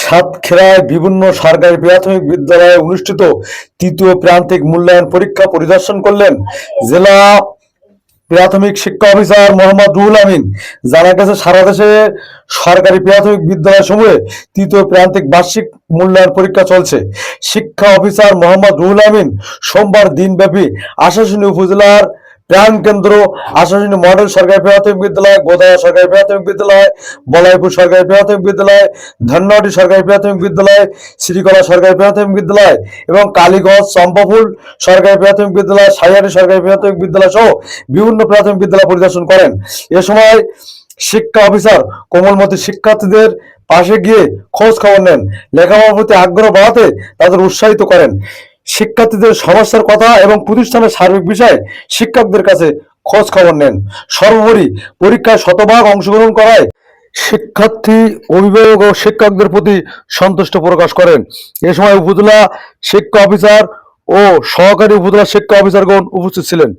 সাতক্ষীরায় বিভিন্ন সরকারি প্রাথমিক বিদ্যালয়ে অনুষ্ঠিত তৃতীয় প্রান্তিক মূল্যায়ন পরীক্ষা পরিদর্শন করলেন জেলা প্রাথমিক শিক্ষা অফিসার মোহাম্মদ রুহুল আমিন। জানা গেছে, সারা দেশে সরকারি প্রাথমিক বিদ্যালয় সমূহে তৃতীয় প্রান্তিক বার্ষিক মূল্যায়ন পরীক্ষা চলছে। শিক্ষা অফিসার মোহাম্মদ রুহুল আমিন সোমবার দিনব্যাপী আশাশুনি উপজেলার প্রাণ কেন্দ্র আশাশুনি মডেল সরকারি প্রাথমিক বিদ্যালয়, গোদায়া সরকারি প্রাথমিক বিদ্যালয়, বলাইপুর সরকারি প্রাথমিক বিদ্যালয় ধন্যবাদী সরকারি প্রাথমিক বিদ্যালয়, শ্রীকলা সরকারি প্রাথমিক বিদ্যালয় এবং কালীগঞ্জ, চম্পাফুল সরকারি প্রাথমিক বিদ্যালয় সাইয়ারি সরকারি প্রাথমিক বিদ্যালয় সহ বিভিন্ন প্রাথমিক বিদ্যালয় পরিদর্শন করেন। এ সময় শিক্ষা অফিসার কোমলমতি শিক্ষার্থীদের পাশে গিয়ে খোঁজ খবর নেন। লেখাপড়ার প্রতি আগ্রহ বাড়াতে তাদের উৎসাহিত করেন। শিক্ষার্থীদের সমস্যার কথা এবং প্রতিষ্ঠানের সার্বিক বিষয়ে শিক্ষকদের কাছে খোঁজ খবর নেন। সর্বোপরি পরীক্ষায় শতভাগ অংশগ্রহণ করায় শিক্ষার্থী, অভিভাবক ও শিক্ষকদের প্রতি সন্তুষ্ট প্রকাশ করেন। এ সময় উপজেলা শিক্ষা অফিসার ও সহকারী উপজেলা শিক্ষা অফিসারগণ উপস্থিত ছিলেন।